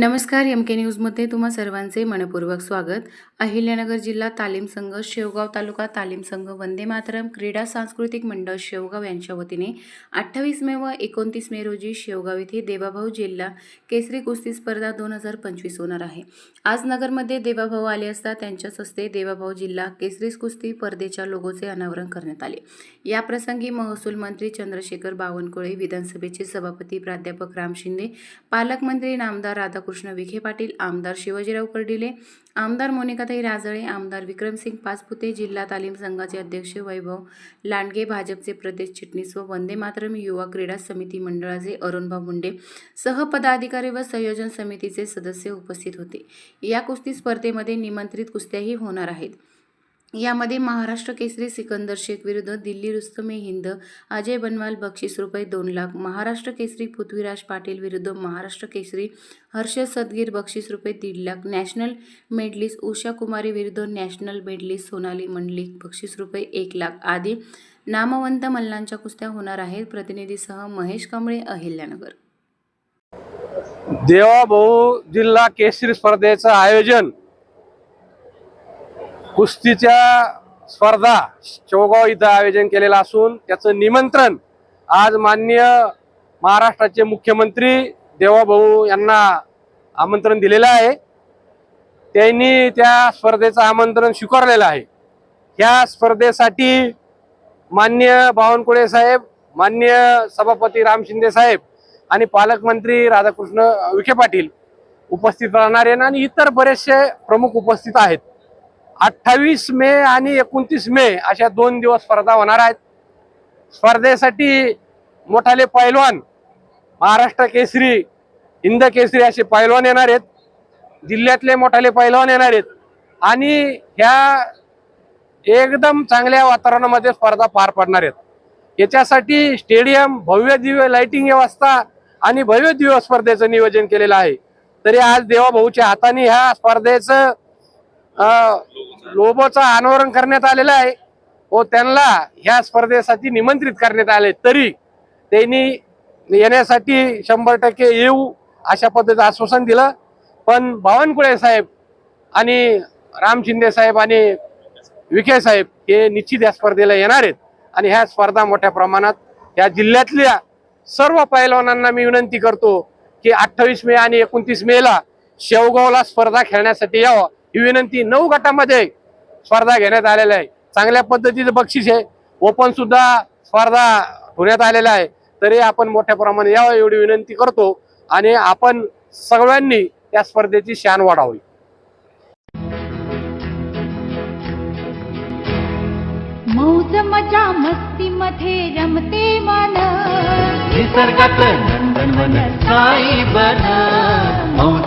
नमस्कार एम के न्यूजमध्ये तुम्हा सर्वांचे मनपूर्वक स्वागत. अहिल्यानगर जिल्हा तालीम संघ शेवगाव तालुका तालीम संघ वंदे मातरम क्रीडा सांस्कृतिक मंडळ शेवगाव यांच्या वतीने अठ्ठावीस मे व एकोणतीस मे रोजी शेवगाव येथे देवाभाऊ जिल्हा केसरी कुस्ती स्पर्धा दोन हजार पंचवीस होणार आहे. आज नगरमध्ये देवाभाऊ आले असता त्यांच्याच हस्ते देवाभाऊ जिल्हा केसरी कुस्ती स्पर्धेच्या लोगोचे अनावरण करण्यात आले. याप्रसंगी महसूल मंत्री चंद्रशेखर बावनकुळे विधानसभेचे सभापती प्राध्यापक राम शिंदे पालकमंत्री नामदार राधाकृष्ण विखे पाटील आमदार शिवाजीराव कर्डिले आमदार मोनिकाताई राजळे आमदार विक्रमसिंग पाचपुते जिल्हा तालीम संघाचे अध्यक्ष वैभव लांडगे भाजपचे प्रदेश चिटणीस व वंदे मातरम युवा क्रीडा समिती मंडळाचे अरुणभाऊ मुंडे सहपदाधिकारी व संयोजन समितीचे सदस्य उपस्थित होते. या कुस्ती स्पर्धेमध्ये निमंत्रित कुस्त्याही होणार आहेत. यामध्ये महाराष्ट्र केसरी सिकंदर शेख विरुद्ध दिल्ली रुस्तमे हिंद अजय बनवाल बक्षीस रुपये दोन लाख महाराष्ट्र केसरी पृथ्वीराज पाटील विरुद्ध महाराष्ट्र केसरी हर्ष सदगीर बक्षीस रुपये दीड लाख नॅशनल मेडलिस्ट उषा कुमारी विरुद्ध नॅशनल मेडलिस्ट सोनाली मंडलिक बक्षीस रुपये एक लाख. आदी नामवंत मल्लांच्या कुस्त्या होणार आहेत प्रतिनिधीसह महेश कांबळे अहिल्यानगर. देवाभाऊ जिल्हा केसरी स्पर्धेचं आयोजन कुस्तीच्या स्पर्धा शेवगाव इथं आयोजन केलेलं असून त्याचं निमंत्रण आज माननीय महाराष्ट्राचे मुख्यमंत्री देवाभाऊ यांना आमंत्रण दिलेलं आहे. त्यांनी त्या स्पर्धेचं आमंत्रण स्वीकारलेलं आहे. ह्या स्पर्धेसाठी मान्य बावनकुळे साहेब मान्य सभापती राम शिंदे साहेब आणि पालकमंत्री राधाकृष्ण विखे पाटील उपस्थित राहणार आहे आणि इतर बरेचसे प्रमुख उपस्थित आहेत. अठ्ठावीस मे आणि एकोणतीस मे अशा दोन दिवस स्पर्धा होणार आहेत. स्पर्धेसाठी मोठाले पैलवान महाराष्ट्र केसरी हिंद केसरी असे पैलवान येणार आहेत. जिल्ह्यातले मोठाले पैलवान येणार आहेत. आणि ह्या एकदम चांगल्या वातावरणामध्ये स्पर्धा पार पडणार आहेत. याच्यासाठी स्टेडियम भव्य दिव्य लाइटिंग व्यवस्था आणि भव्य दिव्य स्पर्धेचं नियोजन केलेलं आहे. तरी आज देवाभाऊच्या हाताने ह्या स्पर्धेचं लोबोचा अनावरण करण्यात आलेला आहे. व त्यांना ह्या स्पर्धेसाठी निमंत्रित करण्यात आले. तरी त्यांनी येण्यासाठी शंभर टक्के येऊ अशा पद्धतीचं आश्वासन दिलं. पण बावनकुळे साहेब आणि राम शिंदे साहेब आणि विखे साहेब हे निश्चित या स्पर्धेला येणार आहेत. आणि ह्या स्पर्धा मोठ्या प्रमाणात या जिल्ह्यातल्या सर्व पैलवानांना मी विनंती करतो की अठ्ठावीस मे आणि एकोणतीस मेला शेवगावला स्पर्धा खेळण्यासाठी यावं. ही विनंती नऊ गटामध्ये स्पर्धा घेण्यात आलेल्या आहे. चांगल्या पद्धतीचं बक्षीस आहे. ओपन सुद्धा स्पर्धा होण्यात आलेला आहे. तरी आपण मोठ्या प्रमाणात यावं एवढी विनंती करतो आणि आपण सगळ्यांनी त्या स्पर्धेची शान वाढावी. मौज मजा मस्ती मध्ये रमते मन निसर्गात नंदनवन साई बन